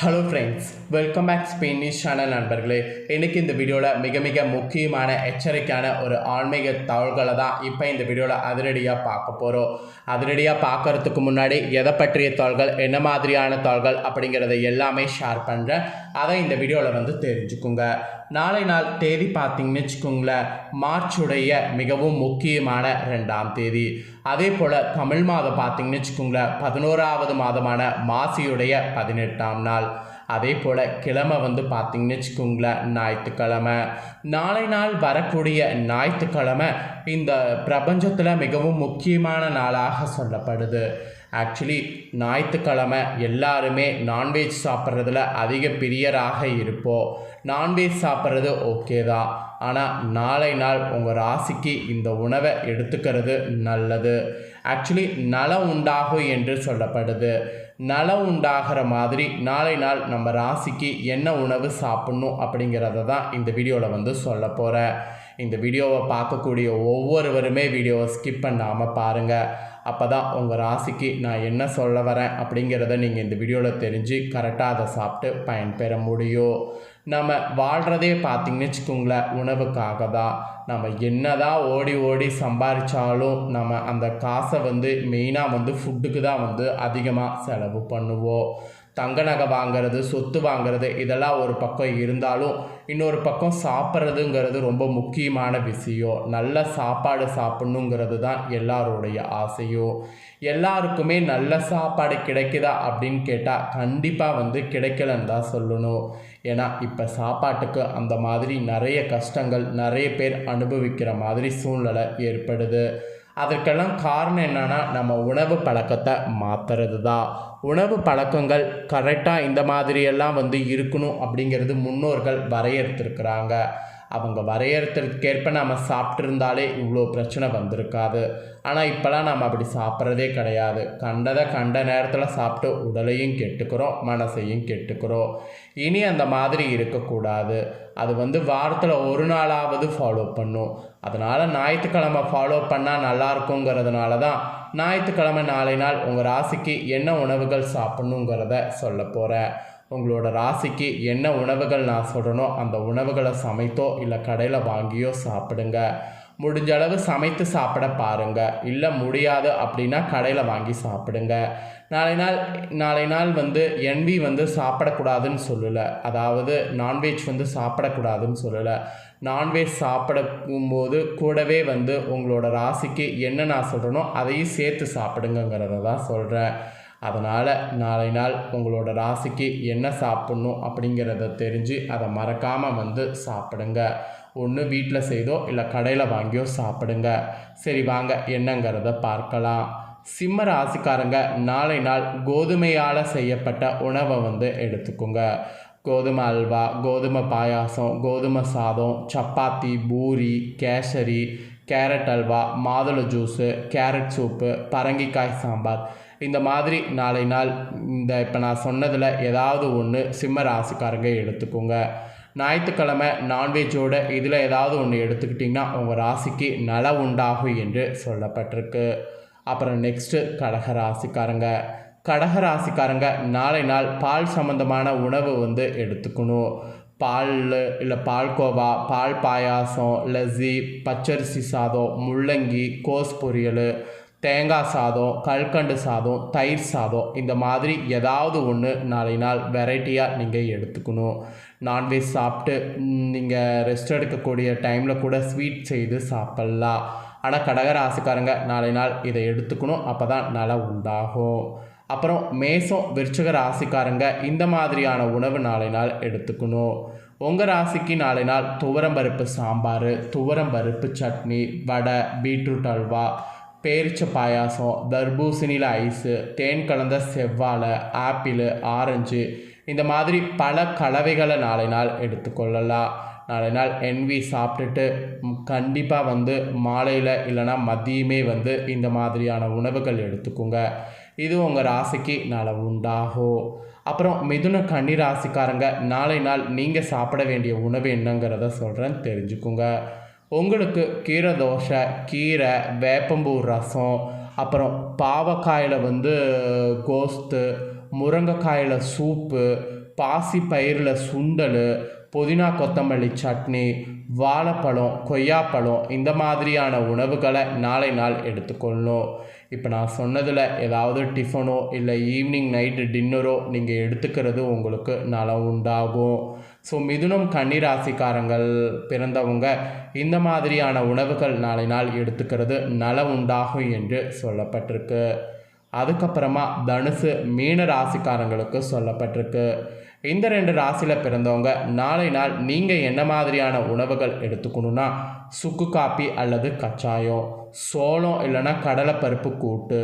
Hello friends welcome back ஸ்பெயினிஷ் channel நண்பர்களே. இன்றைக்கி இந்த வீடியோவில் மிக மிக முக்கியமான எச்சரிக்கையான ஒரு ஆன்மீக தகவல்களை தான் இப்போ இந்த வீடியோவில் அதிரடியாக பார்க்க போகிறோம் அதிரடியாக பார்க்கறதுக்கு முன்னாடி எதை பற்றிய தாள்கள் என்ன மாதிரியான தாள்கள் அப்படிங்கிறத எல்லாமே ஷேர் பண்ணுறேன் அதை இந்த வீடியோவில் வந்து தெரிஞ்சுக்குங்க. நாளை நாள் தேதி பார்த்தீங்கன்னு வச்சுக்கோங்களேன் மார்ச்சுடைய மிகவும் முக்கியமான ரெண்டாம் தேதி. அதே போல் தமிழ் மாதம் பார்த்திங்கன்னு வச்சுக்கோங்களேன் பதினோராவது மாதமான மாசியுடைய பதினெட்டாம் நாள். அதே போல் கிழமை வந்து பார்த்தீங்கன்னு வச்சுக்கோங்களேன் ஞாயிற்றுக்கிழமை. நாளை நாள் வரக்கூடிய ஞாயிற்றுக்கிழமை இந்த பிரபஞ்சத்தில் மிகவும் முக்கியமான நாளாக சொல்லப்படுது. ஆக்சுவலி ஞாயிற்றுக்கிழமை எல்லாருமே நான்வெஜ் சாப்பிட்றதுல அதிக பிரியராக இருப்போம் நான்வெஜ் சாப்பிட்றது ஓகே தான். ஆனால் நாளை நாள் உங்கள் ராசிக்கு இந்த உணவை எடுத்துக்கிறது நல்லது. ஆக்சுவலி நலம் உண்டாகும் என்று சொல்லப்படுது. நலம் உண்டாகிற மாதிரி நாளை நாள் நம்ம ராசிக்கு என்ன உணவு சாப்பிட்ணும் அப்படிங்கிறத தான் இந்த வீடியோவில் வந்து சொல்ல போகிறேன் இந்த வீடியோவை பார்க்கக்கூடிய ஒவ்வொருவருமே வீடியோவை ஸ்கிப் பண்ணாமல் பாருங்கள் அப்போ தான் உங்கள் ராசிக்கு நான் என்ன சொல்ல வரேன் அப்படிங்கிறத நீங்கள் இந்த வீடியோவில் தெரிஞ்சு கரெக்டாக அதை சாப்பிட்டு பயன்பெற முடியும். நம்ம வாழ்கிறதே பார்த்திங்கன்னு வச்சுக்கோங்களேன் உணவுக்காக தான் நம்ம என்ன தான் ஓடி ஓடி சம்பாதிச்சாலும் நம்ம அந்த காசை வந்து மெயினாக வந்து ஃபுட்டுக்கு தான் வந்து அதிகமாக செலவு பண்ணுவோம். தங்க நகை வாங்கிறது சொத்து வாங்கிறது இதெல்லாம் ஒரு பக்கம் இருந்தாலும் இன்னொரு பக்கம் சாப்பிட்றதுங்கிறது ரொம்ப முக்கியமான விஷயம். நல்ல சாப்பாடு சாப்பிட்ணுங்கிறது தான் எல்லாருடைய ஆசையும். எல்லாருக்குமே நல்ல சாப்பாடு கிடைக்குதா அப்படின்னு கேட்டால் கண்டிப்பாக வந்து கிடைக்கலன்னு தான் சொல்லணும். ஏன்னா இப்போ சாப்பாட்டுக்கு அந்த மாதிரி நிறைய கஷ்டங்கள் நிறைய பேர் அனுபவிக்கிற மாதிரி சூழ்நிலை ஏற்படுது. அதற்கெல்லாம் காரணம் என்னென்னா நம்ம உணவு பழக்கத்தை மாற்றுறது தான் உணவு பழக்கங்கள் கரெக்டாக இந்த மாதிரியெல்லாம் வந்து இருக்கணும் அப்படிங்கிறது முன்னோர்கள் வரையறுத்துருக்கிறாங்க. அவங்க வரையறத்திற்கேற்ப நம்ம சாப்பிட்ருந்தாலே இவ்வளோ பிரச்சனை வந்திருக்காது. ஆனால் இப்போலாம் நம்ம அப்படி சாப்பிட்றதே கிடையாது. கண்டதை கண்ட நேரத்தில் சாப்பிட்டு உடலையும் கெட்டுக்கிறோம் மனசையும் கெட்டுக்கிறோம். இனி அந்த மாதிரி இருக்கக்கூடாது. அது வந்து வாரத்தில் ஒரு நாளாவது ஃபாலோ பண்ணும். அதனால் ஞாயிற்றுக்கிழமை ஃபாலோ பண்ணால் நல்லா இருக்குங்கிறதுனால தான் ஞாயிற்றுக்கிழமை நாளை நாள் உங்கள் ராசிக்கு என்ன உணவுகள் சாப்பிட்ணுங்கிறத சொல்ல போகிறேன் உங்களோட ராசிக்கு என்ன உணவுகள் நான் சொல்கிறனோ அந்த உணவுகளை சமைத்தோ இல்லை கடையில் வாங்கியோ சாப்பிடுங்க. முடிஞ்ச அளவு சமைத்து சாப்பிட பாருங்கள் இல்லை முடியாது அப்படின்னா கடையில் வாங்கி சாப்பிடுங்க. நாளை நாள் நாளை நாள் வந்து என்வி வந்து சாப்பிடக்கூடாதுன்னு சொல்லலை. அதாவது நான்வெஜ் வந்து சாப்பிடக்கூடாதுன்னு சொல்லலை. நான்வெஜ் சாப்பிடும்போது கூடவே வந்து உங்களோட ராசிக்கு என்ன நான் சொல்கிறனோ அதையும் சேர்த்து சாப்பிடுங்கிறத தான் சொல்கிறேன் அதனால் நாளை நாள் உங்களோட ராசிக்கு என்ன சாப்பிட்ணும் அப்படிங்கிறத தெரிஞ்சு அதை மறக்காமல் வந்து சாப்பிடுங்க. ஒன்று வீட்டில் செய்தோ இல்லை கடையில் வாங்கியோ சாப்பிடுங்க. சரி வாங்க. என்னங்கிறத பார்க்கலாம். சிம்ம ராசிக்காரங்க நாளை நாள் கோதுமையால் செய்யப்பட்ட உணவை வந்து எடுத்துக்கோங்க. கோதுமை அல்வா கோதுமை பாயாசம் கோதுமை சாதம் சப்பாத்தி பூரி கேசரி கேரட் அல்வா மாதுளை ஜூஸு கேரட் சூப்பு பரங்கிக்காய் சாம்பார் இந்த மாதிரி நாளை நாள் இந்த இப்போ நான் சொன்னதில் ஏதாவது ஒன்று சிம்ம ராசிக்காரங்க எடுத்துக்கோங்க. ஞாயிற்றுக்கிழமை நான்வெஜ்ஜோட இதில் ஏதாவது ஒன்று எடுத்துக்கிட்டிங்கன்னா உங்கள் ராசிக்கு நல உண்டாகும் என்று சொல்லப்பட்டிருக்கு. அப்புறம் நெக்ஸ்ட்டு கடக ராசிக்காரங்க. கடக ராசிக்காரங்க நாளை நாள் பால் சம்மந்தமான உணவு வந்து எடுத்துக்கணும். பால் இல்லை பால்கோவா பால் பாயாசம் லஸ்ஸி பச்சரிசி சாதம் முள்ளங்கி கோஸ் பொரியல் தேங்காய் சாதம் கல்கண்டு சாதம் தயிர் சாதம் இந்த மாதிரி ஏதாவது ஒன்று நாளை நாள் வெரைட்டியாக நீங்கள் எடுத்துக்கணும். நான்வெஜ் சாப்பிட்டு நீங்கள் ரெஸ்ட் எடுக்கக்கூடிய டைமில் கூட ஸ்வீட் செய்து சாப்பிட்லாம். ஆனால் கடகராசிக்காரங்க நாளை நாள் இதை எடுத்துக்கணும் அப்போ தான் நல்லா உண்டாகும். அப்புறம் மேசம் விருச்சக ராசிக்காரங்க இந்த மாதிரியான உணவு நாளை நாள் எடுத்துக்கணும். உங்கள் ராசிக்கு நாளை நாள் துவரம்பருப்பு சாம்பார் துவரம்பருப்பு சட்னி வடை பீட்ரூட் அல்வா பேரிச்ச பாயாசம் தர்பூசணியில் ஐஸு தேன் கலந்த செவ்வாழை ஆப்பிள் ஆரஞ்சு இந்த மாதிரி பல கலவைகளை நாளை நாள் எடுத்துக்கொள்ளலாம் நாளை நாள் என்வி சாப்பிட்டுட்டு கண்டிப்பாக வந்து மாலையில் இல்லைனா மதியமே வந்து இந்த மாதிரியான உணவுகள் எடுத்துக்கோங்க. இது உங்கள் ராசிக்கு நாளை உண்டாகும். அப்புறம் மிதுன கன்னி ராசிக்காரங்க நாளை நாள் நீங்கள் சாப்பிட வேண்டிய உணவு என்னங்கிறத சொல்கிறேன் தெரிஞ்சுக்கோங்க. உங்களுக்கு கீரை தோசை கீரை வேப்பம்பூ ரசம் அப்புறம் பாவக்காயில் வந்து கோஸ்து முருங்கைக்காயில் சூப்பு பாசி பயிரில் சுண்டல் புதினா கொத்தமல்லி சட்னி வாழைப்பழம் கொய்யாப்பழம் இந்த மாதிரியான உணவுகளை நாளை நாள் எடுத்துக்கொள்ளணும் இப்போ நான் சொன்னதில் ஏதாவது டிஃபனோ இல்லை ஈவினிங் நைட்டு டின்னரோ நீங்கள் எடுத்துக்கிறது உங்களுக்கு நலம் உண்டாகும். ஸோ மிதுனம் கன்னிராசிக்காரங்கள் பிறந்தவங்க இந்த மாதிரியான உணவுகள் நாளை நாள் எடுத்துக்கிறது நலம் உண்டாகும் என்று சொல்லப்பட்டிருக்கு. அதுக்கப்புறமா தனுசு மீன ராசிக்காரங்களுக்கு சொல்லப்பட்டிருக்கு. இந்த ரெண்டு ராசியில் பிறந்தவங்க நாளை நாள் நீங்கள் என்ன மாதிரியான உணவுகள் எடுத்துக்கணுன்னா சுக்கு காப்பி அல்லது கச்சாயம் சோளம் இல்லைன்னா கடலைப்பருப்பு கூட்டு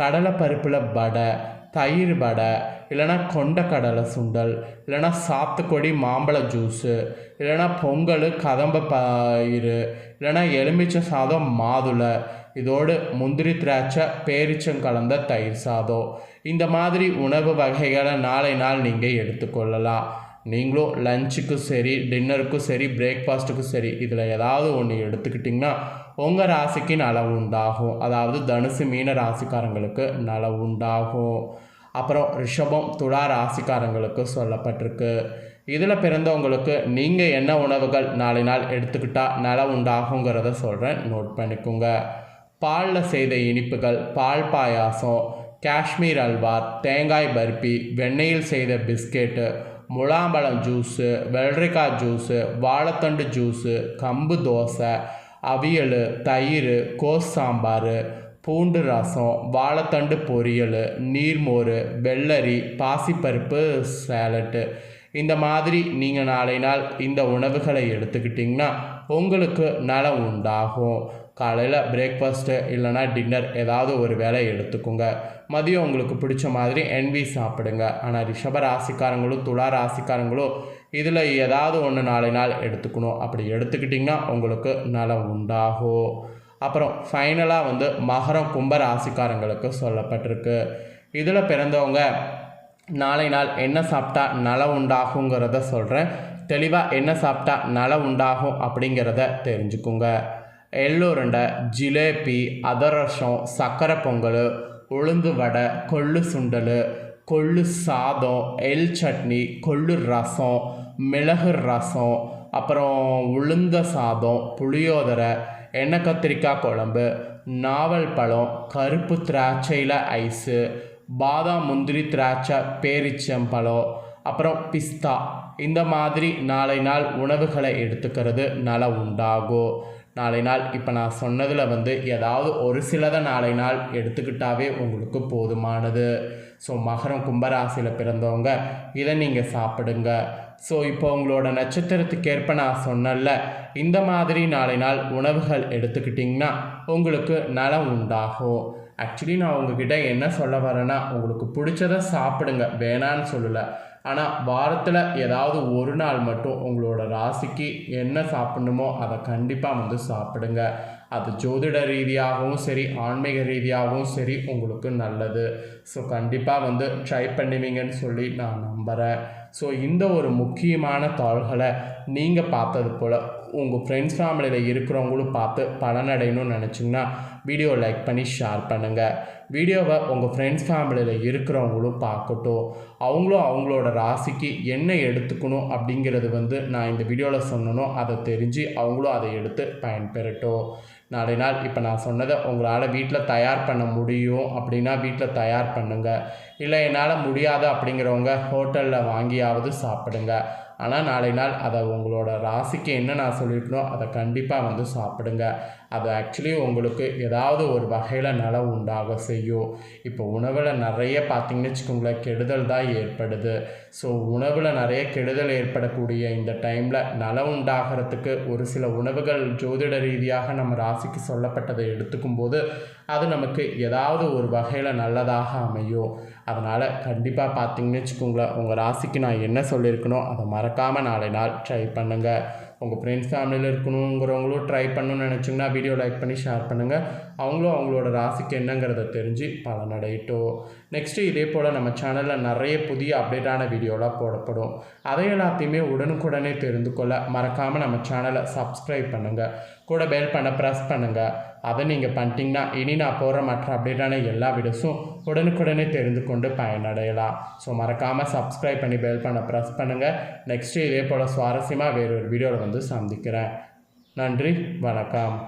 கடலைப்பருப்பில் வடை தயிர் வடை இல்லைன்னா கொண்டக்கடலை சுண்டல் இல்லைன்னா சாத்துக்குடி மாம்பழ ஜூஸு இல்லைன்னா பொங்கல் கதம்ப பயிறு இல்லைன்னா எலுமிச்சை சாதம் மாதுளை இதோடு முந்திரி திராட்சை பேரிச்சம் கலந்த தயிர் சாதம். இந்த மாதிரி உணவு வகைகளை நாளை நாள் நீங்கள் எடுத்துக்கொள்ளலாம். நீங்களும் லஞ்சுக்கும் சரி டின்னருக்கும் சரி பிரேக்ஃபாஸ்ட்டுக்கும் சரி இதில் ஏதாவது ஒன்று எடுத்துக்கிட்டிங்கன்னா உங்கள் ராசிக்கு நலவு உண்டாகும். அதாவது தனுசு மீன ராசிக்காரங்களுக்கு நலவு உண்டாகும். அப்புறம் ரிஷபம் துளா ராசிக்காரங்களுக்கு சொல்லப்பட்டிருக்கு. இதில் பிறந்தவங்களுக்கு நீங்கள் என்ன உணவுகள் நாளை நாள் எடுத்துக்கிட்டால் நலம் உண்டாகுங்கிறத சொல்கிறேன் நோட் பண்ணிக்கோங்க. பாலில் செய்த இனிப்புகள் பால் பாயாசம் காஷ்மீர் அல்வா தேங்காய் பர்பி வெண்ணெயில் செய்த பிஸ்கெட்டு முலாம்பழம் ஜூஸு வெள்ளரிக்காய் ஜூஸு வாழைத்தண்டு ஜூஸு கம்பு தோசை அவியல் தயிர் கோஸ் சாம்பார் பூண்டு ரசம் வாழைத்தண்டு பொரியல் நீர்மோர் வெள்ளரி பாசிப்பருப்பு சேலட்டு இந்த மாதிரி நீங்கள் நாளை நாள் இந்த உணவுகளை எடுத்துக்கிட்டிங்கன்னா உங்களுக்கு நலம் உண்டாகும். காலையில் பிரேக்ஃபாஸ்ட்டு இல்லைனா டின்னர் ஏதாவது ஒரு வேலை எடுத்துக்கோங்க. மதியம் உங்களுக்கு பிடிச்ச மாதிரி என்வி சாப்பிடுங்க. ஆனால் ரிஷப ராசிக்காரங்களும் துளா ராசிக்காரங்களும் இதில் ஏதாவது ஒன்று நாளை நாள் எடுத்துக்கணும். அப்படி எடுத்துக்கிட்டிங்கன்னா உங்களுக்கு நலம் உண்டாகும். அப்புறம் ஃபைனலாக வந்து மகரம் கும்ப ராசிக்காரங்களுக்கு சொல்லப்பட்டிருக்கு. இதில் பிறந்தவங்க நாளை நாள் என்ன சாப்பிட்டா நலம் உண்டாகுங்கிறத சொல்கிறேன் தெளிவாக என்ன சாப்பிட்டா நலம் உண்டாகும் அப்படிங்கிறத தெரிஞ்சுக்குங்க. எள்ளுருண்டை ஜிலேபி அதரசம் சக்கரை பொங்கல் உளுந்து வடை கொள்ளு சுண்டல் கொள்ளு சாதம் எள் சட்னி கொள்ளு ரசம் மிளகு ரசம் அப்புறம் உளுந்த சாதம் புளியோதரை எண்ணெய் கத்திரிக்காய் குழம்பு நாவல் பழம் கருப்பு திராட்சையில் ஐஸு பாதாம் முந்திரி திராட்சை பேரிச்சம்பழம் அப்புறம் பிஸ்தா. இந்த மாதிரி நாளை நாள் உணவுகளை எடுத்துக்கிறது நல உண்டாகும். நாளை நாள் இப்போ நான் சொன்னதில் வந்து ஏதாவது ஒரு சிலதை நாளை நாள் எடுத்துக்கிட்டாவே உங்களுக்கு போதுமானது. ஸோ மகரம் கும்பராசியில் பிறந்தவங்க இதை நீங்கள் சாப்பிடுங்க. ஸோ இப்போ உங்களோட நட்சத்திரத்துக்கேற்ப நான் சொன்னல இந்த மாதிரி நாளை நாள் உணவுகள் எடுத்துக்கிட்டிங்கன்னா உங்களுக்கு நலம் உண்டாகும். ஆக்சுவலி நான் உங்ககிட்ட என்ன சொல்ல வரேன்னா உங்களுக்கு பிடிச்சதை சாப்பிடுங்க. வேணான்னு சொல்லலை. ஆனால் வாரத்தில் ஏதாவது ஒரு நாள் மட்டும் உங்களோட ராசிக்கு என்ன சாப்பிடணுமோ அதை கண்டிப்பாக வந்து சாப்பிடுங்க. அது ஜோதிட ரீதியாகவும் சரி ஆன்மீக ரீதியாகவும் சரி உங்களுக்கு நல்லது. ஸோ கண்டிப்பாக வந்து ட்ரை பண்ணுவீங்கன்னு சொல்லி நான் நம்புகிறேன் ஸோ இந்த ஒரு முக்கியமான தாள்களை நீங்கள் பார்த்தது போல் உங்கள் ஃப்ரெண்ட்ஸ் ஃபேமிலியில் இருக்கிறவங்களும் பார்த்து பலனடையணும்னு நினச்சிங்கன்னா வீடியோ லைக் பண்ணி ஷேர் பண்ணுங்கள் வீடியோவை உங்கள் ஃப்ரெண்ட்ஸ் ஃபேமிலியில் இருக்கிறவங்களும் பார்க்கட்டும். அவங்களும் அவங்களோட ராசிக்கு என்ன எடுத்துக்கணும் அப்படிங்கிறது வந்து நான் இந்த வீடியோவில் சொன்னனோ அதை தெரிஞ்சு அவங்களும் அதை எடுத்து பயன்பெறட்டும். நாளை நாள் இப்போ நான் சொன்னதை உங்களால் வீட்டில் தயார் பண்ண முடியும் அப்படின்னா வீட்டில் தயார் பண்ணுங்கள் இல்லை என்னால் முடியாது அப்படிங்கிறவங்க ஹோட்டலில் வாங்கியாவது சாப்பிடுங்க. ஆனால் நாளை நாள் அதை உங்களோட ராசிக்கு என்ன நான் சொல்லியிருக்கணும் அதை கண்டிப்பாக வந்து சாப்பிடுங்க. அது ஆக்சுவலி உங்களுக்கு ஏதாவது ஒரு வகையில் நலம் உண்டாக செய்யும். இப்போ உணவில் நிறைய பார்த்திங்கன்னு வச்சுக்கோங்களேன் கெடுதல் தான் ஏற்படுது. ஸோ உணவில் நிறைய கெடுதல் ஏற்படக்கூடிய இந்த டைமில் நலம் உண்டாகிறதுக்கு ஒரு சில உணவுகள் ஜோதிட ரீதியாக நம்ம ராசிக்கு சொல்லப்பட்டதை எடுத்துக்கும் போது அது நமக்கு ஏதாவது ஒரு வகையில் நல்லதாக அமையும். அதனால் கண்டிப்பாக பார்த்தீங்கன்னு வச்சுக்கோங்களேன் உங்கள் ராசிக்கு நான் என்ன சொல்லியிருக்கனோ அதை மறக்காமல் நாளை நாள் ட்ரை பண்ணுங்கள் உங்கள் ஃப்ரெண்ட்ஸ் ஃபேமிலியில் இருக்கணுங்கிறவங்களும் ட்ரை பண்ணணும்னு நினச்சிங்கன்னா வீடியோ லைக் பண்ணி ஷேர் பண்ணுங்கள் அவங்களும் அவங்களோட ராசிக்கு என்னங்கிறத தெரிஞ்சு பலனடையட்டும். நெக்ஸ்ட்டு இதே போல் நம்ம சேனலில் நிறைய புதிய அப்டேட்டான வீடியோலாம் போடப்படும். அதை எல்லாத்தையுமே உடனுக்குடனே தெரிந்து கொள்ள மறக்காமல் நம்ம சேனலை சப்ஸ்கிரைப் பண்ணுங்கள் கூட பெல் பண்ண ப்ரெஸ் பண்ணுங்கள் அதை நீங்கள் பண்ணிட்டீங்கன்னா இனி நான் போகிற மற்ற அப்டேட்டான எல்லா வீடியோஸும் உடனுக்குடனே தெரிந்து கொண்டு பயனடையலாம். ஸோ மறக்காமல் சப்ஸ்கிரைப் பண்ணி பெல் பண்ண ப்ரெஸ் பண்ணுங்கள் நெக்ஸ்ட்டு இதே போல் சுவாரஸ்யமாக வேறொரு வீடியோவில் வந்து சந்திக்கிறேன். நன்றி வணக்கம்.